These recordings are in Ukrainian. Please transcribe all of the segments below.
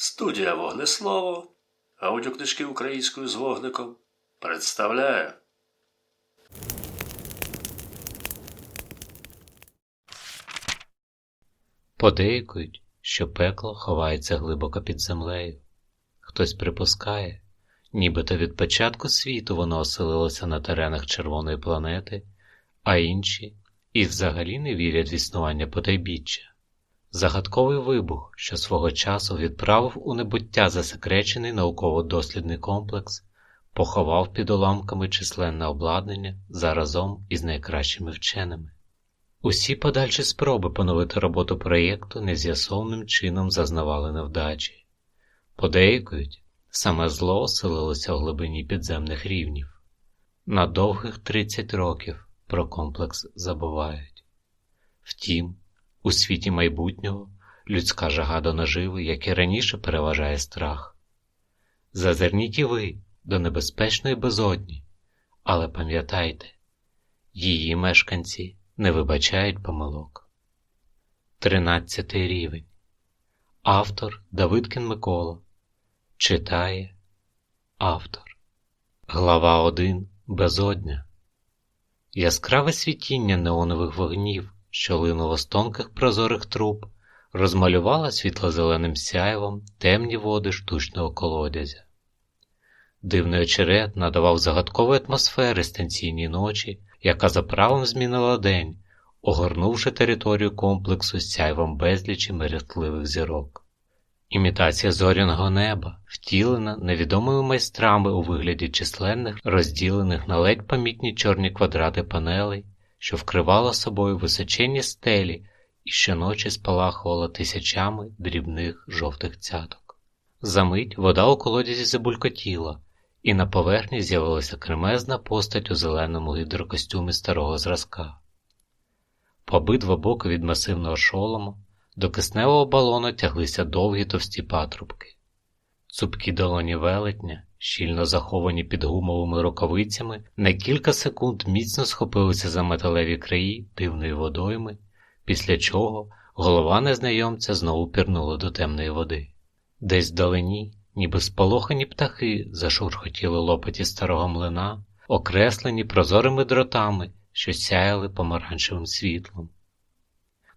Студія Вогнеслово, аудіокнижки українською з вогником представляє. Подейкують, що пекло ховається глибоко під землею. Хтось припускає, нібито від початку світу воно оселилося на теренах червоної планети, а інші і взагалі не вірять в існування потайбіччя. Загадковий вибух, що свого часу відправив у небуття засекречений науково-дослідний комплекс, поховав під уламками численне обладнання заразом із найкращими вченими. Усі подальші спроби поновити роботу проєкту нез'ясованим чином зазнавали невдачі. Подейкують, саме зло оселилося у глибині підземних рівнів. На довгих 30 років про комплекс забувають. Втім, у світі майбутнього людська жага до наживи, як і раніше переважає страх. Зазирніть і ви до небезпечної безодні, але пам'ятайте, її мешканці не вибачають помилок. Тринадцятий рівень. Автор Давидкін Микола. Читає автор. Глава 1. Безодня. Яскраве світіння неонових вогнів що линуло з тонких прозорих труб, розмалювала світло-зеленим сяйвом темні води штучного колодязя. Дивний очерет надавав загадкової атмосфери станційній ночі, яка за правом змінила день, огорнувши територію комплексу сяйвом безлічі мерехтливих зірок. Імітація зоряного неба, втілена невідомими майстрами у вигляді численних, розділених на ледь помітні чорні квадрати панелей, що вкривала собою височенні стелі і щоночі спалахувала тисячами дрібних жовтих цяток. Замить вода у колодязі забулькотіла, і на поверхні з'явилася кремезна постать у зеленому гідрокостюмі старого зразка. По обидва боки від масивного шолому до кисневого балону тяглися довгі товсті патрубки. Цупкі долоні велетня щільно заховані під гумовими рукавицями, на кілька секунд міцно схопилися за металеві краї дивної водойми, після чого голова незнайомця знову пірнула до темної води. Десь вдалині, ніби сполохані птахи, зашурхотіли лопаті старого млина, окреслені прозорими дротами, що сяяли помаранчевим світлом.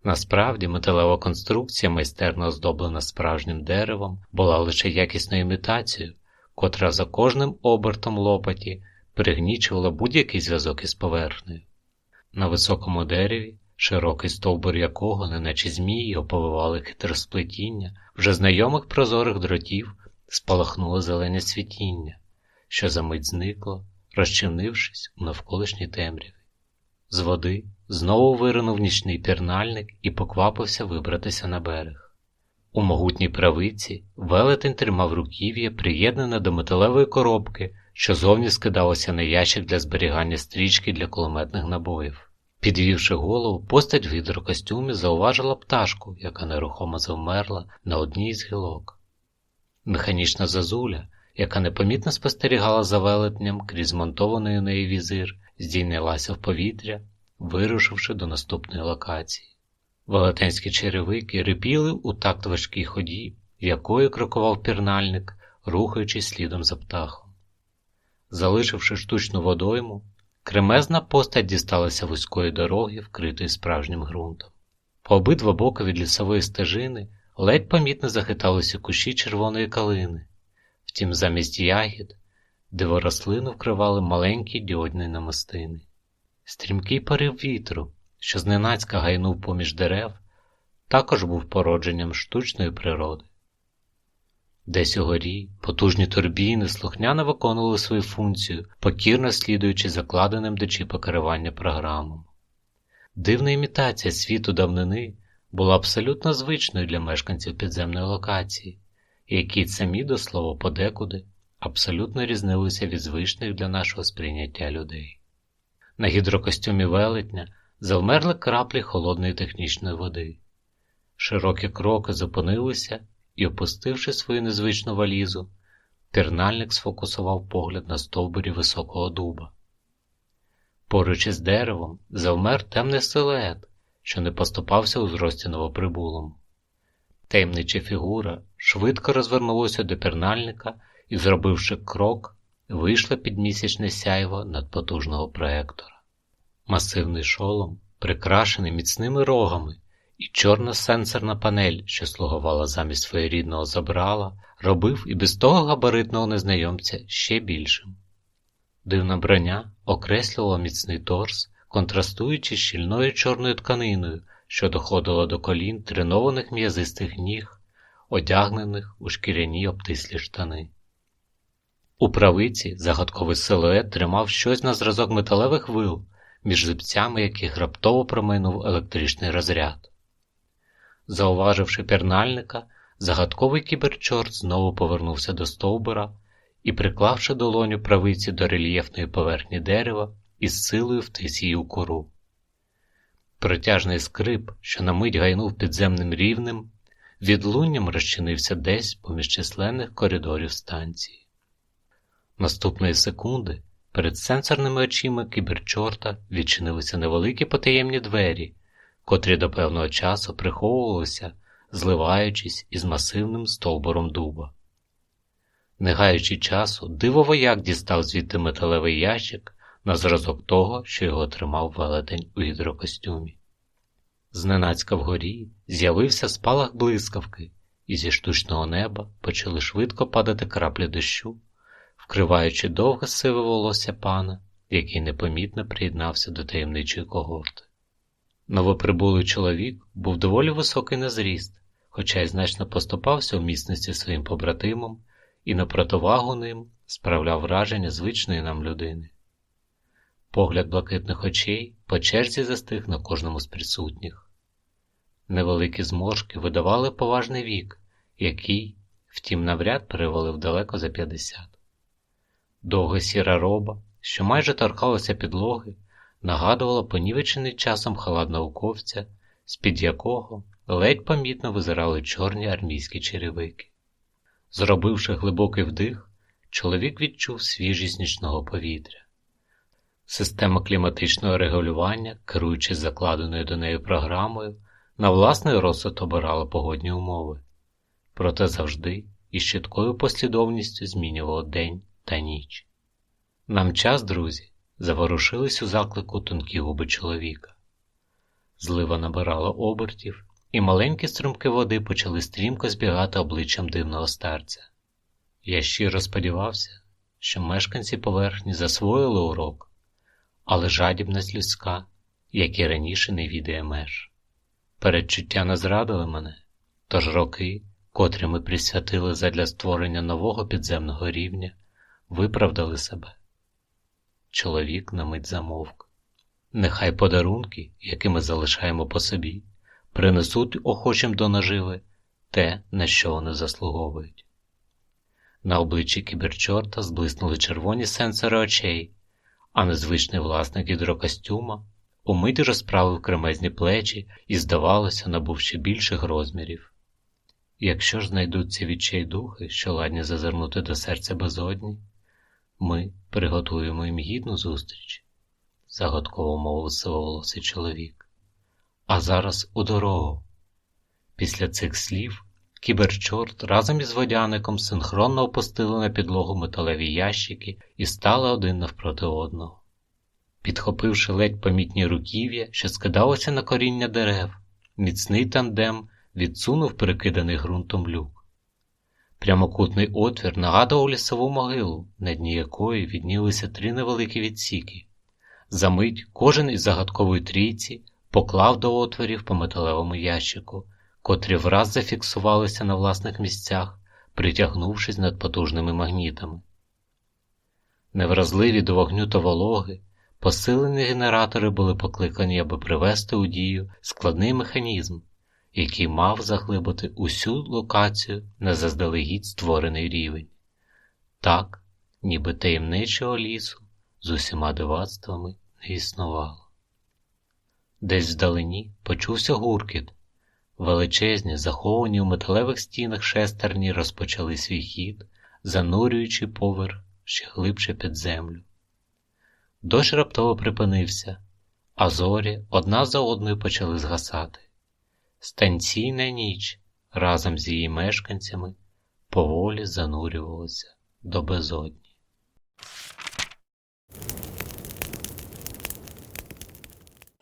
Насправді металева конструкція, майстерно оздоблена справжнім деревом, була лише якісною імітацією, котра за кожним обертом лопаті пригнічувала будь-який зв'язок із поверхнею. На високому дереві, широкий стовбур якого, неначе змії, оповивали хитросплетіння, вже знайомих прозорих дротів спалахнуло зелене світіння, що за мить зникло, розчинившись у навколишній темряві. З води знову виринув нічний пірнальник і поквапився вибратися на берег. У могутній правиці велетень тримав руків'я, приєднане до металевої коробки, що зовні скидалося на ящик для зберігання стрічки для кулеметних набоїв. Підвівши голову, постать в гідрокостюмі зауважила пташку, яка нерухомо завмерла на одній з гілок. Механічна зазуля, яка непомітно спостерігала за велетням крізь змонтований у неї візир, здійнялася в повітря, вирушивши до наступної локації. Велетенські черевики рипіли у такт важкій ході, якою крокував пірнальник, рухаючись слідом за птахом. Залишивши штучну водойму, кремезна постать дісталася вузької дороги, вкритої справжнім ґрунтом. По обидва боки від лісової стежини ледь помітно захиталися кущі червоної калини, втім, замість ягід, диворослину вкривали маленькі діодні намистини. Стрімкий порив вітру що зненацька гайнув поміж дерев, також був породженням штучної природи. Десь угорі потужні турбіни слухняно виконували свою функцію, покірно слідуючи закладеним до чіпа керування програмам. Дивна імітація світу давнини була абсолютно звичною для мешканців підземної локації, які самі до слова подекуди абсолютно різнилися від звичних для нашого сприйняття людей. На гідрокостюмі велетня завмерли краплі холодної технічної води. Широкі кроки зупинилися і, опустивши свою незвичну валізу, пірнальник сфокусував погляд на стовбурі високого дуба. Поруч із деревом завмер темний силует, що не поступався у зрості новоприбулому. Таємнича фігура швидко розвернулася до пірнальника і, зробивши крок, вийшла під місячне сяйво надпотужного проектора. Масивний шолом, прикрашений міцними рогами, і чорна сенсорна панель, що слугувала замість своєрідного забрала, робив і без того габаритного незнайомця ще більшим. Дивна броня окреслювала міцний торс, контрастуючи з щільною чорною тканиною, що доходила до колін тренованих м'язистих ніг, одягнених у шкіряні обтислі штани. У правиці загадковий силует тримав щось на зразок металевих вил, між зубцями яких раптово проминув електричний розряд. Зауваживши пірнальника, загадковий кіберчорт знову повернувся до стовбура і, приклавши долоню правиці до рельєфної поверхні дерева, із силою втис її у кору. Протяжний скрип, що на мить гайнув підземним рівнем, відлунням розчинився десь поміж численних коридорів станції. Наступної секунди перед сенсорними очима кіберчорта відчинилися невеликі потаємні двері, котрі до певного часу приховувалися, зливаючись із масивним стовбуром дуба. Не гаючи часу, дивовояк дістав звідти металевий ящик на зразок того, що його тримав велетень у гідрокостюмі. Зненацька вгорі з'явився спалах блискавки, і зі штучного неба почали швидко падати краплі дощу, вкриваючи довге сиве волосся пана, який непомітно приєднався до таємничої когорти. Новоприбулий чоловік був доволі високий на зріст, хоча й значно поступався у міцності своїм побратимам і на противагу ним справляв враження звичної нам людини. Погляд блакитних очей по черзі застиг на кожному з присутніх. Невеликі зморшки видавали поважний вік, який, втім, навряд перевалив далеко за 50. Довга сіра роба, що майже торкалася підлоги, нагадувала понівечений часом халат науковця, з-під якого ледь помітно визирали чорні армійські черевики. Зробивши глибокий вдих, чоловік відчув свіжість нічного повітря. Система кліматичного регулювання, керуючись закладеною до неї програмою, на власний розсуд обирала погодні умови, проте завжди із чіткою послідовністю змінювало день та ніч. Нам час, друзі, заворушились у заклику тонкі губи чоловіка. Злива набирала обертів, і маленькі струмки води почали стрімко збігати обличчям дивного старця. Я щиро сподівався, що мешканці поверхні засвоїли урок але жадібність людська, як і раніше не відає меж. Передчуття не зрадили мене, тож роки, котрі ми присвятили задля створення нового підземного рівня, виправдали себе. Чоловік на мить замовк. Нехай подарунки, які ми залишаємо по собі, принесуть охочим до наживи те, на що вони заслуговують. На обличчі кіберчорта зблиснули червоні сенсори очей, а незвичний власник гідрокостюма умить розправив кремезні плечі і, здавалося, набув ще більших розмірів. Якщо ж знайдуться відчайдухи, що ладні зазирнути до серця безодні, ми приготуємо їм гідну зустріч, загадково мовив сивоволосий чоловік. А зараз у дорогу. Після цих слів Кіберчорт разом із водяником синхронно опустили на підлогу металеві ящики і стали один навпроти одного. Підхопивши ледь помітні руків'я, що скидалося на коріння дерев, міцний тандем відсунув перекиданий ґрунтом люк. Прямокутний отвір нагадував лісову могилу, на дні якої віднілися три невеликі відсіки. Замить кожен із загадкової трійці поклав до отворів по металевому ящику котрі враз зафіксувалися на власних місцях, притягнувшись над потужними магнітами. Невразливі до вогню та вологи, посилені генератори були покликані, аби привести у дію складний механізм, який мав заглибити усю локацію на заздалегідь створений рівень, так, ніби таємничого лісу з усіма дивацтвами не існувало. Десь вдалині почувся гуркіт. Величезні, заховані у металевих стінах шестерні розпочали свій хід, занурюючи поверх ще глибше під землю. Дощ раптово припинився, а зорі одна за одною почали згасати. Станційна ніч разом з її мешканцями поволі занурювалося до безодні.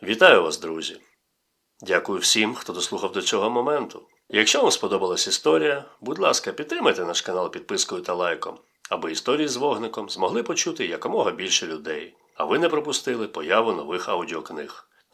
Вітаю вас, друзі! Дякую всім, хто дослухав до цього моменту. Якщо вам сподобалась історія, будь ласка, підтримайте наш канал підпискою та лайком, аби історії з вогником змогли почути якомога більше людей, а ви не пропустили появу нових аудіокниг.